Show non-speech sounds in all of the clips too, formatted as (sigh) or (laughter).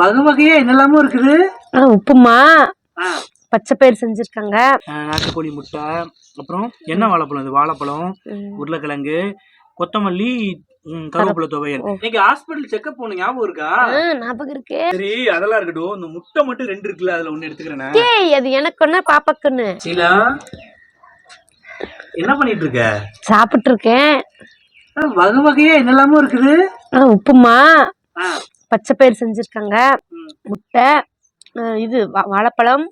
வகை வகையா என்னெல்லாமோ இருக்குது? உப்புமா. பச்சை பயிர் செஞ்சிருக்காங்க. நாட்டுக்கோழி முட்டை அப்புறம் என்ன வாழைப்பழம் இது? வாழைப்பழம். உருளைக்கிழங்கு கொத்தமல்லி கருவேப்பிலை துவையல். இன்னைக்கு ஹாஸ்பிட்டல் செக்அப் போன ஞாபகம் இருக்கா? ஞாபகம் இருக்கு. சரி அதெல்லாம் இருக்கட்டும். இந்த முட்டை மட்டும் ரெண்டு இருக்குல்ல அதுல ஒண்ணு எடுத்துக்கிறேன். ஏய் அது எனக்கு ஒண்ணு பாப்பாக்குன்னு. சீலா என்ன பண்ணிட்டு இருக்க சாப்பிட்டு இருக்கேன் வகை வகையா என்னெல்லாமோ இருக்குது? உப்புமா ஆ. பச்சை பயிர் செஞ்சிருக்காங்க. முட்டை இது வாழைப்பழம்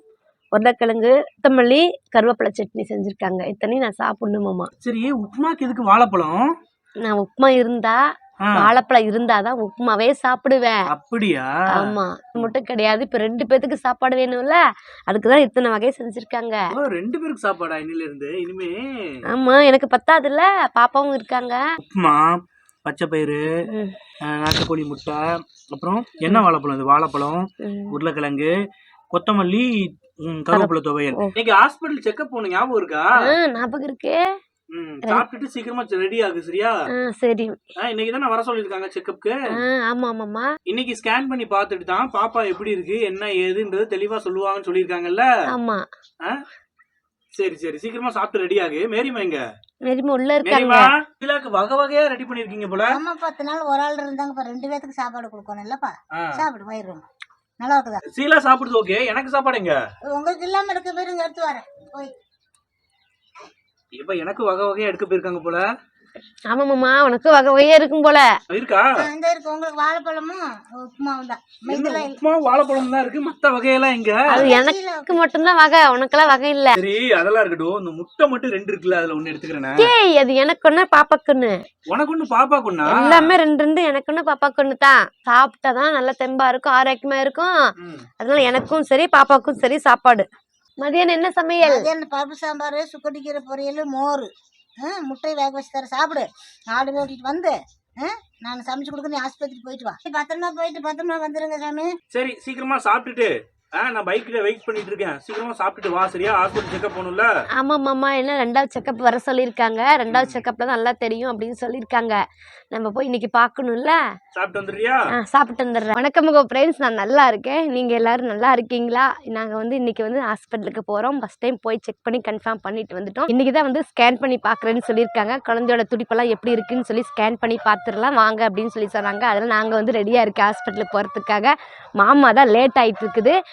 உருளைக்கிழங்கு கொத்தமல்லி கருவேப்பிலை சட்னி செஞ்சிருக்காங்க. இத்தனையும் நான் சாப்பிடணுமாமா சரி உப்புமாக்கு எதுக்கு வாழைப்பழம்? நான் உப்புமா இருந்தா வாழைப்பழம் இருந்தாதான் உப்புமாவே சாப்பிடுவேன். அப்படியா? ஆமா. இது மட்டும் கிடையாது. இப்ப ரெண்டு பேத்துக்கு சாப்பாடு வேணும்ல அதுக்குதான் இத்தனை வகை செஞ்சிருக்காங்க. ரெண்டு பேருக்கு சாப்பாடா இன்னில இருந்து இனிமே ஆமா எனக்கு பத்தாதுல்ல பாப்பாவும் இருக்காங்க. உப்புமா? பச்சை பயிறு நாட்டுக்கோழி முட்டை அப்புறம் என்ன வாழைப்பழம் இது? வாழைப்பழம். உருளைக்கிழங்கு கொத்தமல்லி கருவேப்பிலை துவையல். இன்னைக்கு ஹாஸ்பிட்டல் செக்அப் போன ஞாபகம் இருக்கா? ஞாபகம் இருக்கு. சாப்பிட்டுட்டு சீக்கிரமா ரெடி ஆகு சரியா? சரி. இன்னைக்கு தானே வர சொல்லியிருக்காங்க செக்கப்க்கு ஆ, ஆமா ஆமாம்மா. இன்னைக்கு ஸ்கேன் பண்ணி பார்த்துட்டு தான் பாப்பா எப்படி இருக்கு என்ன ஏதுன்றது தெளிவா சொல்லுவாங்கன்னு சொல்லியிருக்காங்கல்ல? ஆமா? சரி சரி. சீக்கிரமா சாப்பிட்டு ரெடி ஆகு. மேரிமா எங்க? நெருமி உள்ள இருக்காங்க. மேரிமா கீழாக்கு வகை வகையா ரெடி பண்ணிருக்கீங்க போல. ஆமா பத்து நாள் ஒரு ஆள் இருந்தாங்க. இப்ப ரெண்டு பேத்துக்கு சாப்பாடு கொடுக்கணும். இல்லப்பா. சாப்பிடு போயிடுறோம் நல்லா இருக்குதா? சீலா சாப்பிடுறது ஓகே எனக்கு சாப்பாடு எங்க? உங்களுக்கு இல்லாம இருக்க பேருங்க எடுத்து வரேன். போய். இப்ப எனக்கு வகை வகையா எடுக்க போயிருக்காங்க போல. ஆமாம்மா உனக்கு வகை வகையா இருக்கும் போல. இருக்கா? இந்த இருக்கு? உங்களுக்கு வாழைப்பழமும் உப்புமாவும் தான். உப்புமா வாழைப்பழம் தான் இருக்கு? மத்த வகையெல்லாம் எங்க? அது எனக்கு மட்டும்தான் வகை உனக்கெல்லாம் வகை இல்ல. சரி அதெல்லாம் இருக்கட்டும். இந்த முட்டை மட்டும் ரெண்டு இருக்குல்ல அதுல ஒண்ணு எடுத்துக்கிறேன். ஏய் அது எனக்கு ஒண்ணு பாப்பாக்குன்னு. உனக்கு ஒண்ணு பாப்பா கொண்டா எல்லாமே ரெண்டு ரெண்டு எனக்கு ஒண்ணு பாப்பாக்குன்னு தான். சாப்பிட்டாதான் நல்லா தெம்பா இருக்கும் ஆரோக்கியமா இருக்கும். அதனால எனக்கும் சரி பாப்பாக்கும் சரி சாப்பாடு. மதியானம் என்ன சமையல்? பருப்பு சாம்பார் சுக்கடிக்கிற பொரியல் மோர். ஆ, முட்டை வேக வச்சு தர சாப்பிடு. ஆடு ஓட்டிட்டு வந்து நான் சமைச்சு கொடுக்க நீ ஆஸ்பத்திரி போயிட்டு வா. பத்திரமா போயிட்டு பத்திரமா வந்துருங்க சாமி. சரி சீக்கிரமா சாப்பிட்டுட்டு ஆ, நான் பைக்ல வெயிட் பண்ணிட்டு இருக்கேன். சீக்கிரமா சாப்பிட்டுட்டு வா சரியா? ஹாஸ்பிட்டல் செக்அப் போகணும்ல? ஆமா மாமா. என்ன ரெண்டாவது செக்கப் வர சொல்லியிருக்காங்க. ரெண்டாவது செக்கப்ல தான் நல்லா தெரியும் அப்படின்னு சொல்லியிருக்காங்க. நம்ம போய் இன்னைக்கு பார்க்கணும்ல? சாப்பிட்டு வந்துடுறியா? ஆ சாப்பிட்டு வந்துடுறேன். வணக்கம் உங்க ஃப்ரெண்ட்ஸ் நான் நல்லா இருக்கேன். நீங்கள் எல்லாரும் நல்லா இருக்கீங்களா? நாங்கள் வந்து இன்னைக்கு வந்து ஹாஸ்பிட்டலுக்கு போகிறோம் ஃபஸ்ட் டைம் போய் செக் பண்ணி கன்ஃபார்ம் பண்ணிட்டு வந்துட்டோம். இன்னைக்கு தான் வந்து ஸ்கேன் பண்ணி பார்க்குறேன்னு சொல்லியிருக்காங்க. குழந்தையோட துடிப்பெல்லாம் எப்படி இருக்குன்னு சொல்லி ஸ்கேன் பண்ணி பார்த்துடலாம். வாங்க அப்படின்னு சொல்லி சொன்னாங்க. அதனால் நாங்கள் வந்து ரெடியாக இருக்கேன் ஹாஸ்பிட்டலுக்கு போகிறதுக்காக மாமா தான் லேட் ஆகிட்டு இருக்குது.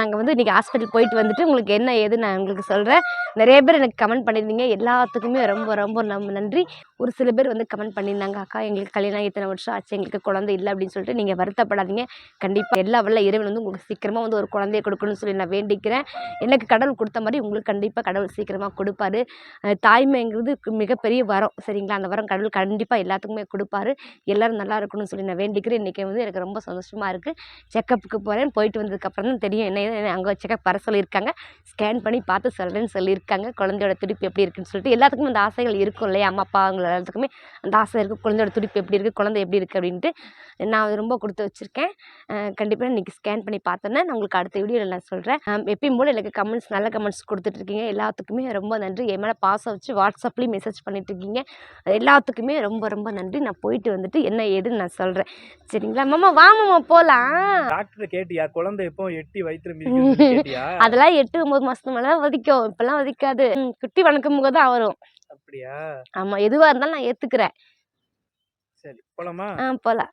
நாங்கள் வந்து இன்றைக்கி ஹாஸ்பிட்டல் போயிட்டு வந்துட்டு உங்களுக்கு என்ன ஏது நான் உங்களுக்கு சொல்கிறேன் நிறைய பேர் எனக்கு கமெண்ட் பண்ணியிருந்தீங்க. எல்லாத்துக்குமே ரொம்ப ரொம்ப நம்ம நன்றி. ஒரு சில பேர் வந்து கமெண்ட் பண்ணியிருந்தாங்க அக்கா எங்களுக்கு கல்யாணம் இத்தனை வருஷம் ஆச்சு. எங்களுக்கு குழந்தை இல்லை அப்படின்னு சொல்லிட்டு நீங்கள் வருத்தப்படாதீங்க. கண்டிப்பாக எல்லா வல்ல இறைவன் வந்து உங்களுக்கு சீக்கிரமாக வந்து ஒரு குழந்தைய கொடுக்கணும்னு சொல்லி நான் வேண்டிக்கிறேன். எனக்கு கடவுள் கொடுத்த மாதிரி உங்களுக்கு கண்டிப்பாக கடவுள் சீக்கிரமாக கொடுப்பாரு. தாய்மைங்கிறது மிகப்பெரிய வரம் சரிங்களா? அந்த வரம் கடவுள் கண்டிப்பாக எல்லாத்துக்குமே கொடுப்பாரு. எல்லோரும் நல்லா இருக்கணும்னு சொல்லி நான் வேண்டிக்கிறேன். இன்றைக்கி வந்து எனக்கு ரொம்ப சந்தோஷமாக இருக்குது செக்கப்புக்கு போகிறேன் போயிட்டு வந்ததுக்கப்புறம் தான் தெரியும் என்ன அங்கே செக்கப் வர சொல்லியிருக்காங்க. ஸ்கேன் பண்ணி பார்த்து சொல்கிறேன்னு சொல்லியிருக்காங்க. குழந்தையோட துடிப்பு எப்படி இருக்குன்னு சொல்லிட்டு எல்லாத்துக்குமே அந்த ஆசைகள் இருக்கும் இல்லையா? அம்மா அப்பா அவங்க எல்லாத்துக்குமே அந்த ஆசை இருக்குது குழந்தையோட துடிப்பு எப்படி இருக்குது குழந்தை எப்படி இருக்குது அப்படின்ட்டு நான் ரொம்ப கொடுத்து வச்சுருக்கேன். கண்டிப்பாக இன்றைக்கி ஸ்கேன் பண்ணி பார்த்தோன்னே நான் உங்களுக்கு அடுத்த வீடியோவில் நான் சொல்கிறேன் எப்பயும் போல் எனக்கு கமெண்ட்ஸ் நல்ல கமெண்ட்ஸ் கொடுத்துட்ருக்கீங்க எல்லாத்துக்குமே ரொம்ப நன்றி. என் மேலே பாசம் வச்சு வாட்ஸ்அப்லேயும் மெசேஜ் பண்ணிட்டுருக்கீங்க எல்லாத்துக்குமே ரொம்ப ரொம்ப நன்றி. நான் போயிட்டு வந்துட்டு என்ன ஏதுன்னு நான் சொல்கிறேன் சரிங்களா? மாமா வாமாம்மா போகலாம் டாக்டர் கேட்டியா? குழந்தை எப்போ எட்டி வயிற்றுல (laughs) அதெல்லாம் எட்டு ஒன்பது மாசத்துக்கு மேல வதிக்கும். இப்பெல்லாம் வதிக்காது. குட்டி வணக்கம் தான் வரும். அப்படியா? ஆமா எதுவா இருந்தாலும் நான் ஏத்துக்கிறேன். சரி போலாமா? ஆ போலாம்.